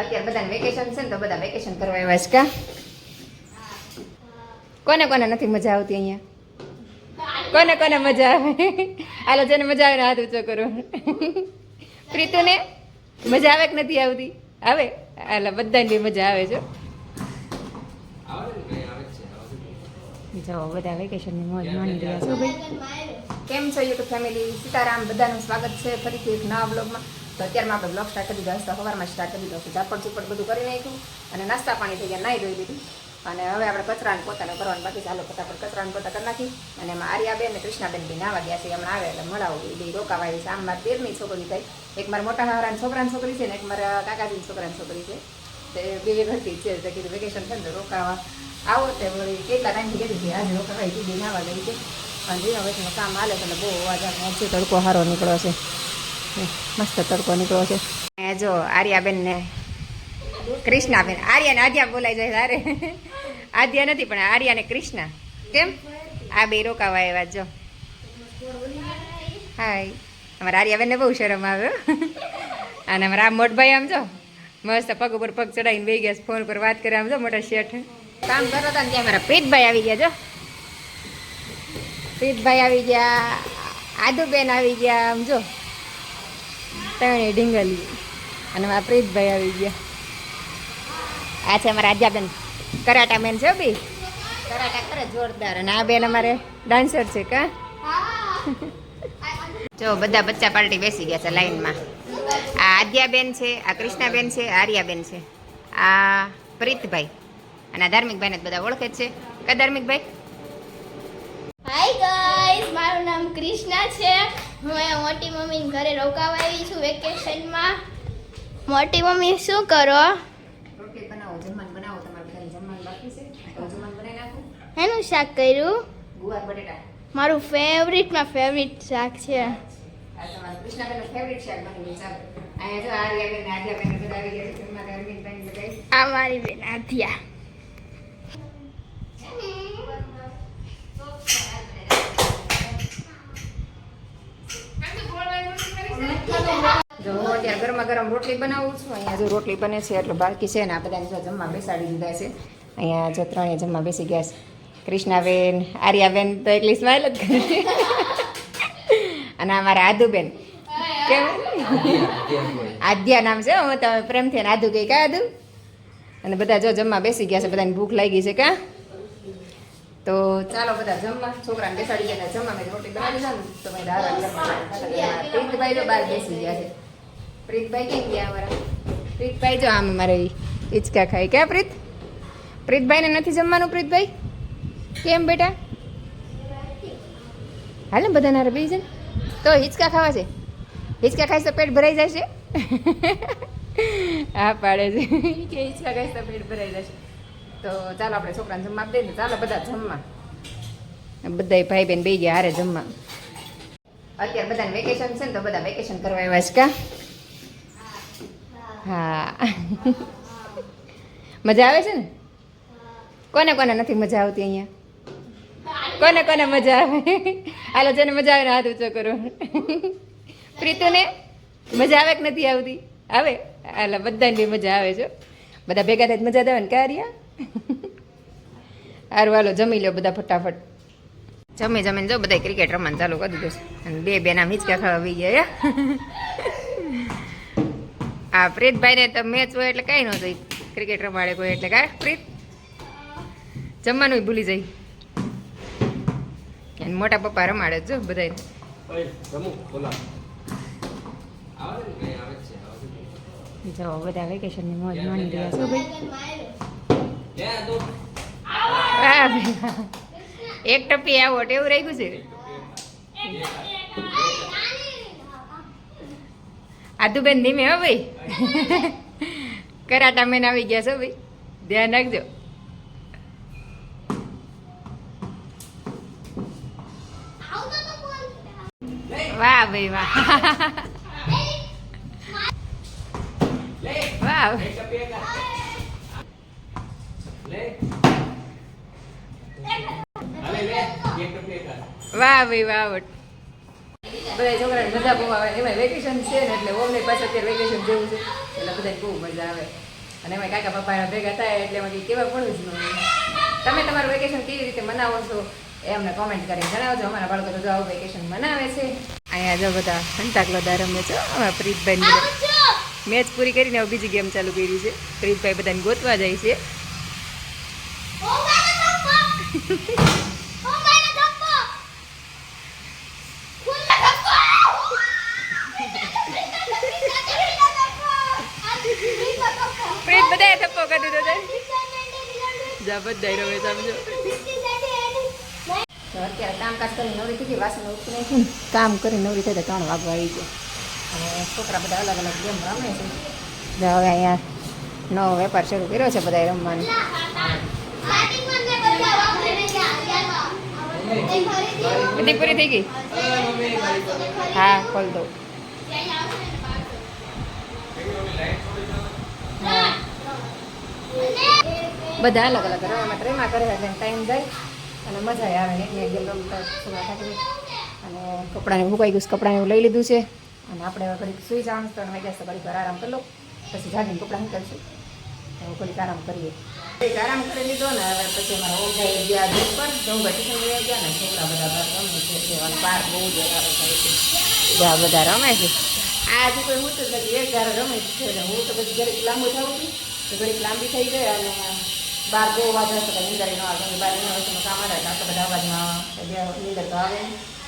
અત્યારે બધાને વેકેશન છે ને તો બધા વેકેશન કરવા આવ્યા છે કા? કોને કોને નથી મજા આવતી અહીંયા? કોને કોને મજા આવે? હાલો, જેને મજા આવે ને હાથ ઊંચો કરો. પ્રીતુને મજા આવે કે નથી આવતી? આવે? હાલો, બધાને મજા આવે છે જો બધા વેકેશનની મોજ માણી રહ્યા છો ભાઈ. કેમ છો યુટ્યુબ ફેમિલી સીતારામ, બધાનું સ્વાગત છે. ફરીથી એક નવા બ્લોગમાં તો અત્યારમાં આપણે બ્લોગ સ્ટાર્ટ કરી દીધો, હસ્તા સવારમાં સ્ટાર્ટ કરી દીધો ઝાપડ ચૂપડ બધું કરી નાખ્યું અને નાસ્તા પાણી થઈ ગયા નાહી ધોઈ લીધું. અને હવે આપણે કચરાને પોતાને કરવાનું બાકી ચાલો ફટાફટ કચરાને પોતા કરી નાખી. અને એમાં આર્યાબેન અને કૃષ્ણાબેન બી નાવા ગયા છે. હમણાં આવે એટલે મળાવું. એ રોકાવા આવી છે. આમ મારા તેરની છોકરી થઈ. એક મારા મોટા હારાની છોકરાની છોકરી છે ને એક મારા કાકાજીની છોકરાની છોકરી છે. બે ઘરથી છે. તો કીધું વેકેશન છે ને રોકાવા. આવો તે વળી કેટલા ટાઈમથી કીધું કે આજે રોકાવા કીધી નાવા ગઈ છે. અને હવે કામ હાલે એટલે બહુ અવાજ આવે તડકો સારો નીકળ્યો છે. મસ્ત તડકો નીકળ્યો છે. જો આર્યાબેન ને કૃષ્ણાબેન. આર્યા ને આદ્યા બોલાઈ જાય તારે. આદ્યા નથી, પણ આર્યા ને કૃષ્ણા. કેમ? આ બે રોકાવા આવ્યા, જો. હાય. અમારા આર્યાબેન ને બહુ શરમ આવ્યો અને અમારા આ મોટભાઈ આમ, જો, મસ્ત પગ ઉપર પગ ચડાવીને બે ગયા ફોન પર વાત કરે આમ, જો, મોટા શેઠ. કામ કરતા હતા ને ત્યાં અમારા પ્રીતભાઈ આવી ગયા, જો. પ્રીતભાઈ આવી ગયા, આદુબેન આવી ગયા, આમ, જો. ત્રણે ઢીંગલી. અને મારા પ્રીતભાઈ આવી ગયા. આ છે અમારા આદ્યાબેન કરાટા બેન છે બી? કરાટા કરે જોરદાર. અને આ બેન અમારે ડાન્સર છે કા? જો બધા બચ્ચા પાર્ટી બેસી ગયા છે લાઈનમાં. આ આદ્યાબેન છે, આ કૃષ્ણાબેન છે આર્યાબેન છે. આ પ્રીતભાઈ. અને આ ધાર્મિકભાઈને બધા ઓળખે છે. કા ધાર્મિકભાઈ? હાય ગાઈસ મારું નામ કૃષ્ણા છે. હું અહીંયા મોટી મમ્મીને ઘરે રોકાવા આવી છું વેકેશનમાં. મોટી મમ્મી શું કરો? રોટલી બનાવો જમવાનું બનાવો તમારે ઘરે જમવાનું બાકી છે? તો જમવાનું બનાવી નાખું. એનું શાક કર્યું? ગુવાર બટેટા. મારું ફેવરિટમાં ફેવરિટ શાક છે. આ તમારા કૃષ્ણાબેનનું ફેવરિટ શાક બની ગયું ચાલો. અહીંયા જો આર્યાબેન ને આદ્યાબેન બધા આવી ગયા છે તમારા અરવિંદભાઈ બધા આ મારી બેન આધ્યા જો હું અત્યારે ગરમા ગરમ રોટલી બનાવું છું. અહીંયા જો રોટલી બને છે, એટલે બાકી છે ને આ બધાને જો જમવા બેસાડી દીધા છે. અહીંયા જો ત્રણેય જમવા બેસી ગયા છે. કૃષ્ણાબેન, આર્યાબેન તો એટલી સ્માઇલ જ કરી. અને અમારા આદુબેન. કેમ? આદ્યા નામ છે હું તમે પ્રેમથી આદુ કઈ કા આદુ? અને બધા જો જમવા બેસી ગયા છે, બધાને ભૂખ લાગી છે, કા? તો ચાલો બધા જમવા. છોકરાને બેસાડી ગયા જમવા. મેં રોટી બનાવી દીધા ને તો મેં દાળ પ્રીતભાઈ તો બહાર બેસી ગયા છે. પ્રીતભાઈ કેમ ગયા અમારા? પ્રીતભાઈ જો આમ અમારે હિંચકા ખાય. ક્યાં પ્રીત? પ્રીતભાઈને નથી જમવાનું પ્રીતભાઈ? કેમ બેટા? હાલ ને બધાના નારા બેસી ને તો હિંચકા ખાવા છે. હિંચકા ખાઈશ તો પેટ ભરાઈ જશે. હા પાડે છે. કે હિચકા ખાઈશ તો પેટ ભરાઈ જશે. તો ચાલો આપણે છોકરાને જમવા દઈએ ને ચાલો બધા જમવા. બધા ભાઈ બેન બે ગયા હારે જમવા. અત્યારે બધાને વેકેશન છે ને તો બધા વેકેશન કરવા આવ્યા છે કા? હા. મજા આવે છે ને? કોને કોને નથી મજા આવતી અહીંયા? કોને કોને મજા આવે? હાલો જેને મજા આવે ને હાથ ઊંચો કરો. પ્રીતુને મજા આવે કે નથી આવતી? આવે? હાલો બધાને બી મજા આવે છે બધા ભેગા થાય મજા આવે ને કાર્યા હારું હાલો જમી લો બધા ફટાફટ. જમી જમીને જો બધા ક્રિકેટ રમવાનું ચાલુ કરી દીધું છે. અને બે બેના હિંચકા ખાવા આવી ગયા આ પ્રીતભાઈને તો મેચ હોય એટલે કાંઈ ન જોઈ ક્રિકેટ રમાડે કોઈ એટલે કાંઈ પ્રીત? જમવાનું ભૂલી જઈ. અને મોટા પપ્પા રમાડે જ જો બધાને. જો બધા વેકેશનની મોજ માણી રહ્યા છો ભાઈ. એક ટપી આવો એવું રહી ગયું છે? આદુબેન ધીમે હો ભાઈ. કરાટા મેન આવી ગયા છો ભાઈ. ધ્યાન રાખજો. વાહ ભાઈ વાહ. વાહ. વાહ ભાઈ વાહ વટ. બધા છોકરાને મજા બહુ આવે એમાં વેકેશન છે ને એટલે ઓમને પાછા અત્યારે વેકેશન જેવું છે. એટલે બધાને બહુ મજા આવે. અને એમાં કાકા પપ્પા ભેગા થાય એટલે એમાં કેવા પણ જ ન તમે તમારું વેકેશન કેવી રીતે મનાવો છો એ અમને કોમેન્ટ કરીને જણાવજો. અમારા બાળકો તો જો આવું વેકેશન મનાવે છે. અહીંયા જો બધા સંતાકલોદા રમે છે અમારા પ્રીતભાઈ મેચ પૂરી કરીને હવે બીજી ગેમ ચાલુ કરી છે. પ્રીતભાઈ બધાને ગોતવા જાય છે. પ્રીત બધા થપ્પો કરી દીધો છે. જા બધા રમે સમજો અત્યારે કામકાજ કરીને નવરી થઈ ગઈ વાસણ ઉઠી નાખી કામ કરી નવરી થઈ તો ત્રણ વાગવા આવી ગયો. અને છોકરા બધા અલગ અલગ ગેમ રમે છે. હવે અહીંયા નવો વેપાર શરૂ કર્યો છે બધા રમવાનો. બધી પૂરી થઈ ગઈ? હા ખોલ દો હા બધા અલગ અલગ માટે રમ્યા કરે એટલે ટાઈમ જાય અને મજા આવે ને એક ગેમ રમતા અને કપડાને મુકાઈ ગયું છે, કપડાને એવું લઈ લીધું છે. અને આપણે હવે ઘડીક સુઈ જવાનું ત્રણ વાગ્યા તો ઘડીક આરામ કરી લો પછી જાગીને કપડાં નીકળશું તો ઘડીક આરામ કરીએ. ઘડીક આરામ કરી લીધો ને હવે પછી અમારા ભાઈ ગયા દૂર પર જવું ઘટી ગયા ને છોકરા બધા રમે છે બહાર બહુ જ વધારે થાય છે. બધા રમે છે. આજે કોઈ હું તો એક જ્યારે રમે છે હું તો પછી ઘડીક લાંબુ થવું છું. તો ઘડીક લાંબી થઈ જાય અને બાર બહુ અવાજ હશે તો નીંદર ન આવે કે બાર યુનિવર્સિટીનું કામ આવે. તો બધા અવાજમાં નીંદર તો આવે.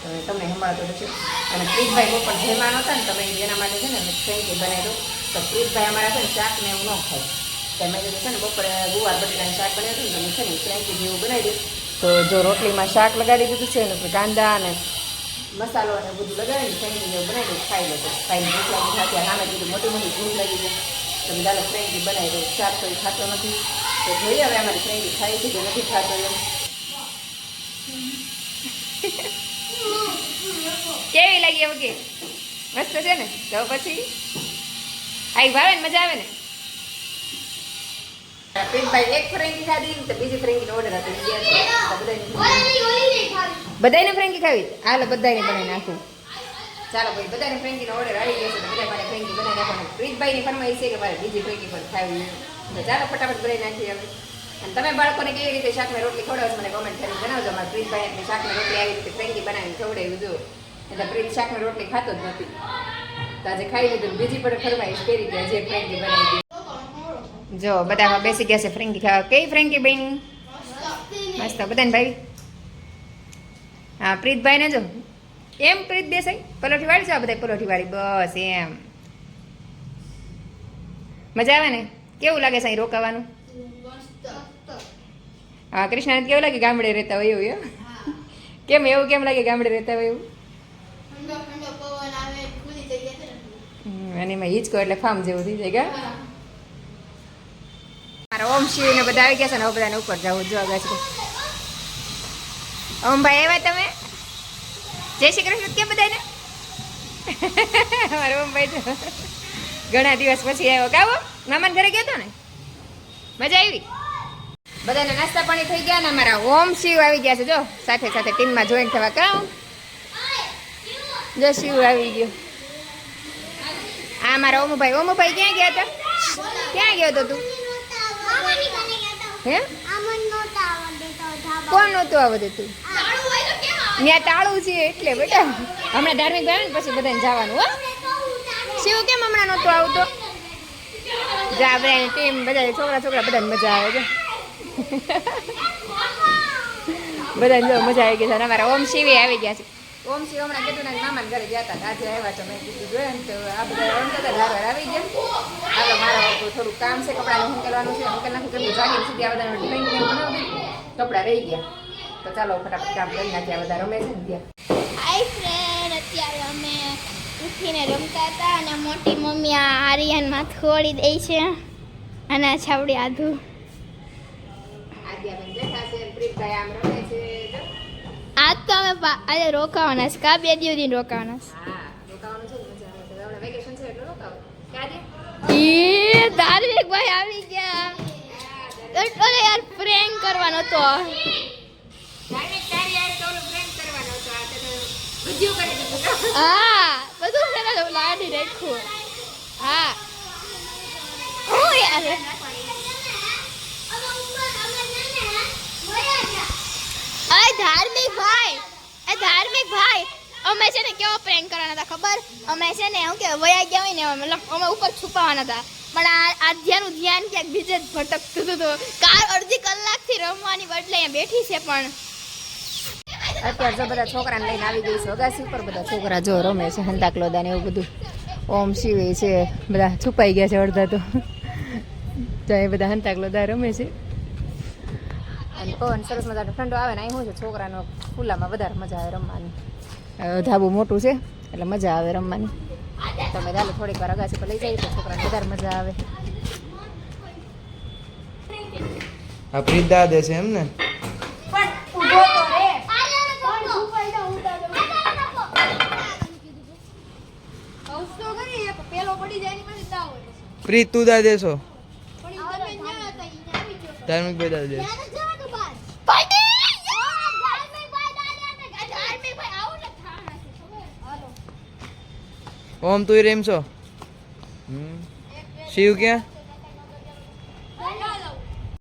તો તમને સંભાળતો નથી અને પ્રીતભાઈ બહુ પણ જયમાન હતા ને તમે એના માટે છે ને ફ્રેન્કી બનાવી દો તો પ્રીતભાઈ અમારા છે ને શાક ને એવું ન ખાય. તો મેં કીધું છે ને બપોરે ગુવાર બટેટાનું શાક બનાવ્યું હતું ને છે ને ફ્રેન્કી જેવું બનાવી દઉં તો જો રોટલીમાં શાક લગાડી દીધું છે ને કાંદા અને મસાલો અને બધું લગાવીને ફ્રેન્કી જેવું બનાવી દઉં ખાઈ લો ખાઈને ભૂખ લાગી સાથે સામે કીધું, મોટી મોટી ભૂખ લાગી છે. તો મેં ચાલો ફ્રેન્કી બનાવી દઉં શાક એ ખાતો નથી. તો જોઈએ હવે અમારી ફ્રેન્કી થાય છે કે નથી ખાતો એમ કેવી લાગી એવું કે મસ્ત છે ને તો પછી આઈ ભાવે ને મજા આવે ને પ્રીતભાઈ એક ફ્રેન્કી ખાધી તો બીજી ફ્રેન્કીનો ઓર્ડર હતો બધાને ફ્રેન્કી ખાવી હાલો બધાને બનાવી નાખું ચાલો ભાઈ બધાને ફ્રેન્કીનો ઓર્ડર આવી ગયો છે તો બધા મારે ફ્રેન્કી બનાવી નાખવાનું પ્રીતભાઈની ફરમાઈ છે કે મારે બીજી ફ્રેન્કી પણ ખાવી તો ફટાફટ બનાવી નાખીએ હવે. અને તમે બાળકોને કેવી રીતે શાકને રોટલી ખવડાવો મને કોમેન્ટ કરીને જણાવજો. મારા પ્રીતભાઈ એટલે શાકને રોટલી આવી રીતે ફ્રેન્કી બનાવીને ખવડાવ્યું જો એટલે પ્રીત શાકને રોટલી ખાતો જ નથી. તો આજે ખાઈ લીધું બીજી પણ ફરમાઈશ કરી રીતે જે ફ્રેન્કી બનાવી દીધી. જો બધા બેસી ગયા છે ફ્રેન્કી ખાવા. કઈ ફ્રેન્કી બેન? મસ્ત. બધાને ભાઈ? હા પ્રીતભાઈ ને જો. એમ પ્રીત દેસાઈ? પલોઠી વાળી છે બધા પલોઠી વાળી બસ, એમ. મજા આવે ને? કેવું લાગે સાંઈ રોકાવાનું? હા, કૃષ્ણાને કેવું લાગે ગામડે રહેતા હોય એવું કેમ એવું કેમ લાગે ગામડે રહેતા હોય એવું? અને એમાં હિંચકો એટલે ફાર્મ જેવું થઈ જાય ગયા મારા ઓમ શિવ ને બધા આવી ગયા છે ને બધાને ઉપર જવું જોવા ગયા છે. ઓમ ભાઈ આવ્યા તમે? જય શ્રી કૃષ્ણ, કેમ બધાને મારો ઓમ ભાઈ ઘણા દિવસ પછી આવ્યો કાવો મામાના ઘરે ગયો હતો ને? મજા આવી? બધાને નાસ્તા પાણી થઈ ગયા ને અમારા ઓમ શિવ આવી ગયા છે, જો. સાથે સાથે ટીમમાં જોઈન થવા કાં જો શિવ આવી ગયો. આ મારા ઓમુભાઈ ઓમુભાઈ ક્યાં ગયા હતા? ક્યાં ગયો હતો તું? હે? કોણ નહોતું આવતું તું? ત્યાં તાળું છે એટલે બેટા. હમણાં ધાર્મિક ભાઈ પછી બધાને જવાનું, હો. શિવ કેમ હમણાં નહોતું આવતો? જા બધા ટીમ બધા છોકરા છોકરા બધાને મજા આવે છે. બધાને જો મજા આવી ગઈ છે. અમારા ઓમ શિવે આવી ગયા છે. ઓમ શિવ હમણાં કીધું ને મામાના ઘરે ગયા હતા આજે આવ્યા તો મેં કીધું જોઈએ ને તો આ બધા રમતા હતા ધારો આવી ગયા. હાલો મારા થોડું કામ છે, કપડાને ઉકેલવાનું છે ઉકેલ નાખી કેટલું જાગીને સુધી આ બધા ડ્રોઈંગ બનાવી કપડાં રહી ગયા. તો ચાલો, ફટાફટ કામ કરી નાખ્યા બધા રમે છે ને ત્યાં હાય ફ્રેન્ડ અત્યારે અમે ઉઠીને રમતા હતા અને મોટી મમ્મી આ આર્યનમાં થોડી દે છે અને આ છાવડી આધું. આજ તો અમે આજે રોકાવાના છે કા બે દિવસ રોકાવાના છે. ધાર્મિક ભાઈ આવી ગયા. એટલે યાર પ્રેન્ક કરવાનો હતો તો આ હા? રાખ્યું હા. હું યાર અરે ધાર્મિક ભાઈ. એ ધાર્મિક ભાઈ. અમે છે ને કેવો પ્રેન્ક કરવાના હતા ખબર? અમે છે ને કે વયા ગયા હોય ને મતલબ અમે ઉપર છુપાવાના હતા. પણ આ આધ્યાનું ધ્યાન ક્યાંક બીજે જ ભટકતું હતું કાર અડધી કલાકથી રમવાની બદલે અહીંયા બેઠી છે પણ. અત્યારે જો બધા છોકરાને લઈને આવી ગઈ છે અગાસી ઉપર બધા છોકરા જો રમે છે હંતાકલોદા ને એવું બધું. ઓમ શિવે છે. બધા છુપાઈ ગયા છે અડધા તો. તો એ બધા હંતાકલો દા રમે છે. અને પવન સરસ મજાનો ઠંડો આવે ને અહીં શું છે છોકરાનો ખુલ્લામાં વધારે મજા આવે રમવાની. ધાબુ મોટું છે એટલે મજા આવે રમવાની. તમે ચાલો થોડીક વાર અગાસી પર લઈ જઈએ તો છોકરાને વધારે મજા આવે. આ પ્રીત દાદે છે એમ ને પ્રીત તું દા દેશો. ધાર્મિક ભાઈ દા દે ઓમ તું રેમ છો? શિવ ક્યાં?